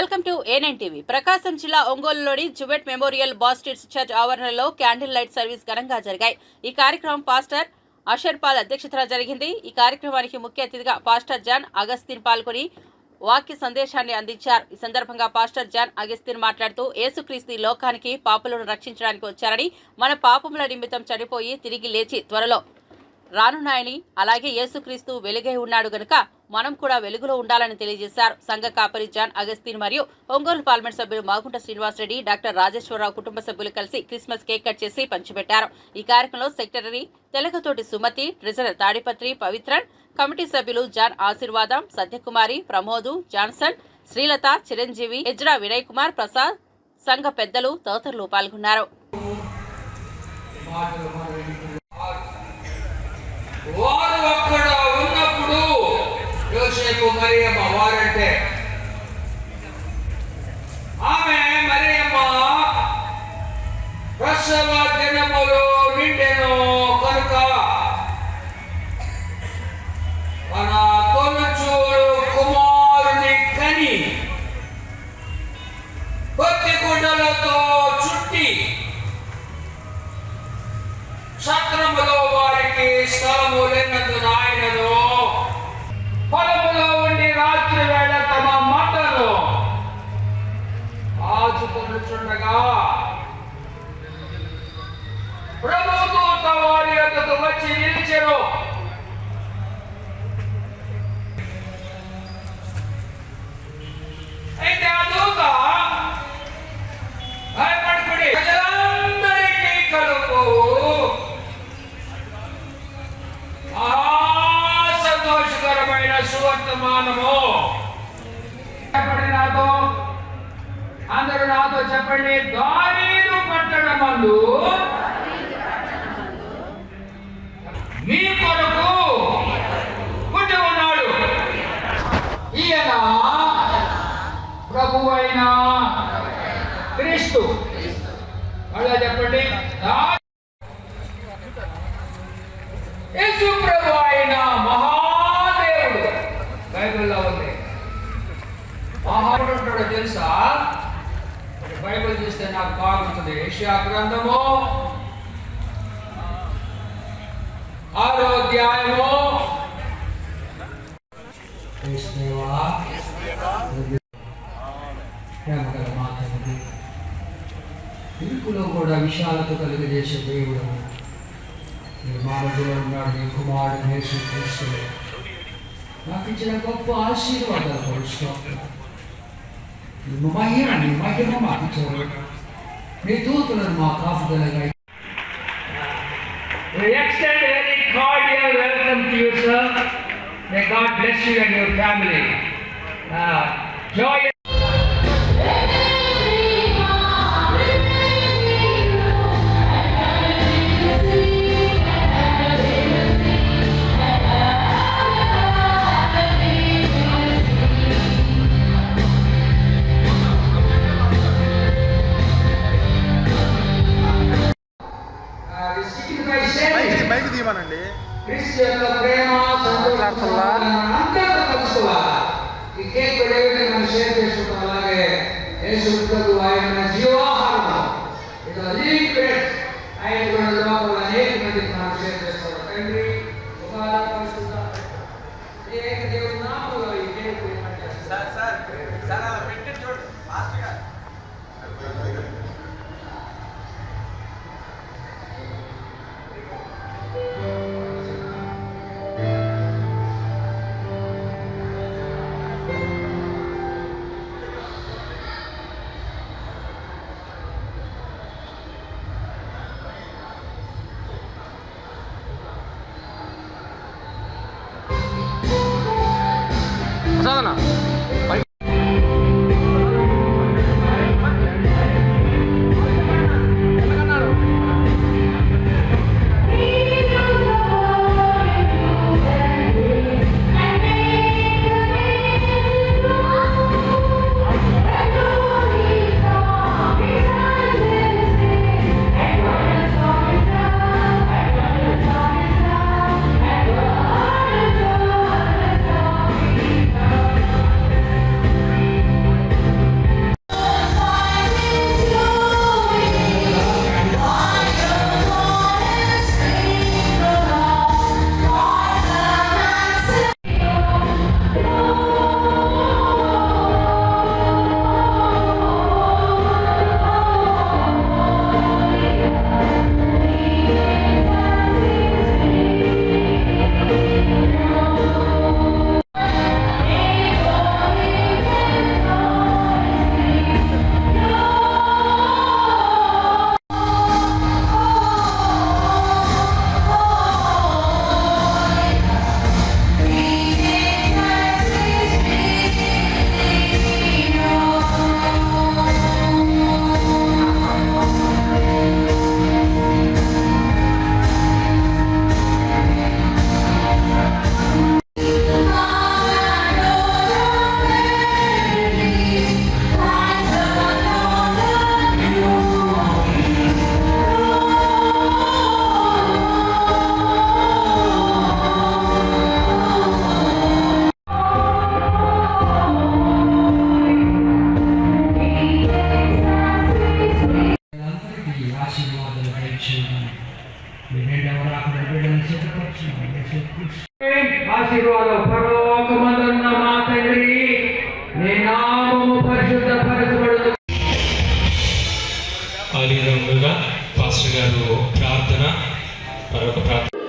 Welcome to AN TV Prakasam జిల్లా ఒంగోలులోని జుబెట్ మెమోరియల్ బాస్టిట్స్ చర్చ్ ఆవరణలో క్యాండిల్ లైట్ సర్వీస్ ఘనంగా జరిగాయి. ఈ కార్యక్రమం పాస్టర్ అషర్ పాల్ అధ్యక్షతన జరిగింది. ఈ కార్యక్రమానికి ముఖ్య అతిథిగా పాస్టర్ జాన్ అగస్తిన్ పాల్గొని వాక్య సందేశాన్ని అందించారు. ఈ సందర్భంగా పాస్టర్ జాన్ అగస్తిన్ మాట్లాడుతూ యేసుక్రీస్తు లోకానికి పాపులను రక్షించడానికి వచ్చారని మన పాపముల నిమిత్తం చనిపోయి తిరిగి లేచి త్వరలో రానున్నాయని అలాగే యేసుక్రీస్తు వెలుగై ఉన్నాడు గనుక మనం కూడా వెలుగులో ఉండాలని తెలియజేశారు. సంఘ కాపరి జాన్ అగస్తీన్ మరియు ఒంగోలు పార్లమెంట్ సభ్యులు మాగుంట శ్రీనివాసరెడ్డి డాక్టర్ రాజేశ్వరరావు కుటుంబ సభ్యులు కలిసి క్రిస్మస్ కేక్ కట్ చేసి పంచిపెట్టారు. ఈ కార్యక్రమంలో secretary Telagathoti Sumathi treasurer Tadipatri Pavitran committee సభ్యులు John Aseervadam Satyakumari Pramod Johnson Srilatha Chiranjeevi Ezra Vinay Kumar Prasad సంఘ పెద్దలు తదితరులు పాల్గొన్నారు. అక్కడ ఉన్నప్పుడు యోసేపు మరియమ్మ వారంటే ఆమె మరియమ్మ ప్రసవ దినములో సువర్తమానము చెప్పండి నాతో. అందరూ నాతో చెప్పండి. దావీదు పట్టణమందు మీ కొరకు పుట్టి ఉన్నాడు ఈయన ప్రభువైన క్రీస్తు. తెలుసా బైబిల్ చూస్తే నాకు బాగుంటుంది ఏషియా గ్రంథము ఆరో అధ్యాయము క్రీస్తుదేవా, ప్రేమగల మా తండ్రి ఇరుకులో కూడా విశాలత కలిగజేసే దేవుడు నీ మానవులో ఉన్నాడు నీ కుమారుడు యేసు క్రీస్తు నాకు ఇచ్చిన గొప్ప ఆశీర్వాదాలు పరుస్తాను نميع نميع ما în نتوت لما قاف دلقائي We extend a very cordial welcome to you, sir. May God bless you and your family. Uh, joy. Sara 场。pastor గారు ప్రార్థన మరొక ప్రార్థన.